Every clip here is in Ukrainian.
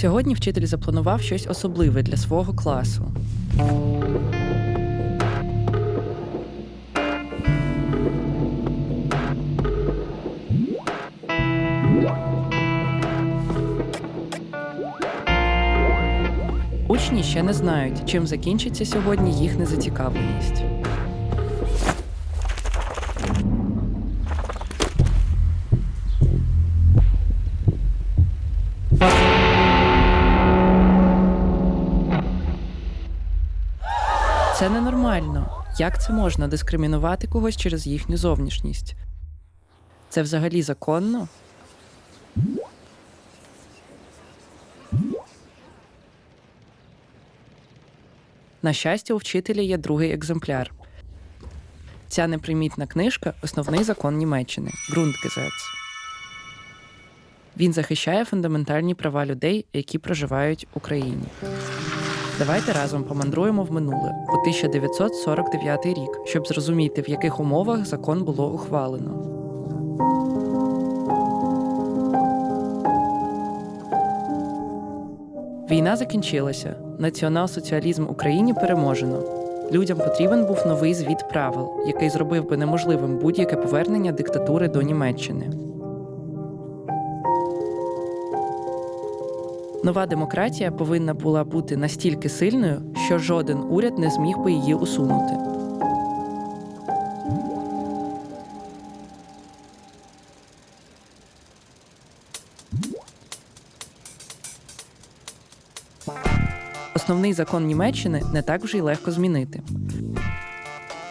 Сьогодні вчитель запланував щось особливе для свого класу. Учні ще не знають, чим закінчиться сьогодні їх незацікавленість. Це ненормально. Як це можна дискримінувати когось через їхню зовнішність? Це взагалі законно? На щастя, у вчителя є другий екземпляр. Ця непримітна книжка основний закон Німеччини Grundgesetz. Він захищає фундаментальні права людей, які проживають в Україні. Давайте разом помандруємо в минуле у 1949 рік, щоб зрозуміти, в яких умовах закон було ухвалено. Війна закінчилася. Націонал-соціалізм Україні переможено. Людям потрібен був новий звіт правил, який зробив би неможливим будь-яке повернення диктатури до Німеччини. Нова демократія повинна була бути настільки сильною, що жоден уряд не зміг би її усунути. Основний закон Німеччини не так вже й легко змінити.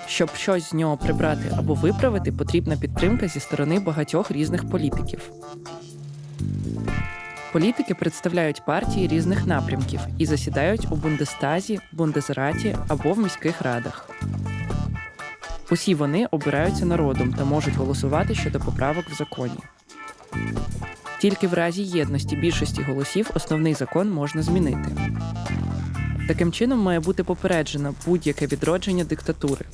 Щоб щось з нього прибрати або виправити, потрібна підтримка зі сторони багатьох різних політиків. Політики представляють партії різних напрямків і засідають у Бундестазі, Бундесраті або в міських радах. Усі вони обираються народом та можуть голосувати щодо поправок в законі. Тільки в разі єдності більшості голосів основний закон можна змінити. Таким чином має бути попереджено будь-яке відродження диктатури.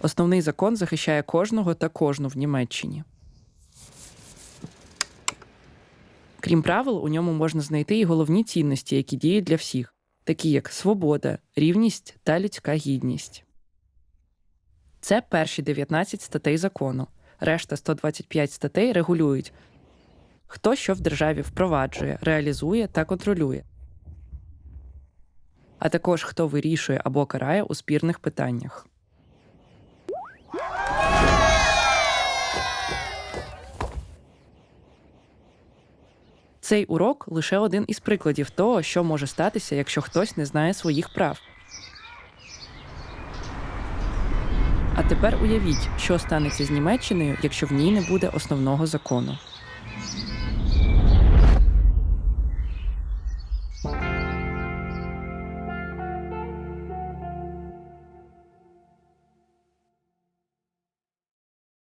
Основний закон захищає кожного та кожну в Німеччині. Крім правил, у ньому можна знайти і головні цінності, які діють для всіх, такі як свобода, рівність та людська гідність. Це перші 19 статей закону. Решта 125 статей регулюють, хто що в державі впроваджує, реалізує та контролює, а також хто вирішує або карає у спірних питаннях. Цей урок лише один із прикладів того, що може статися, якщо хтось не знає своїх прав. А тепер уявіть, що станеться з Німеччиною, якщо в ній не буде основного закону.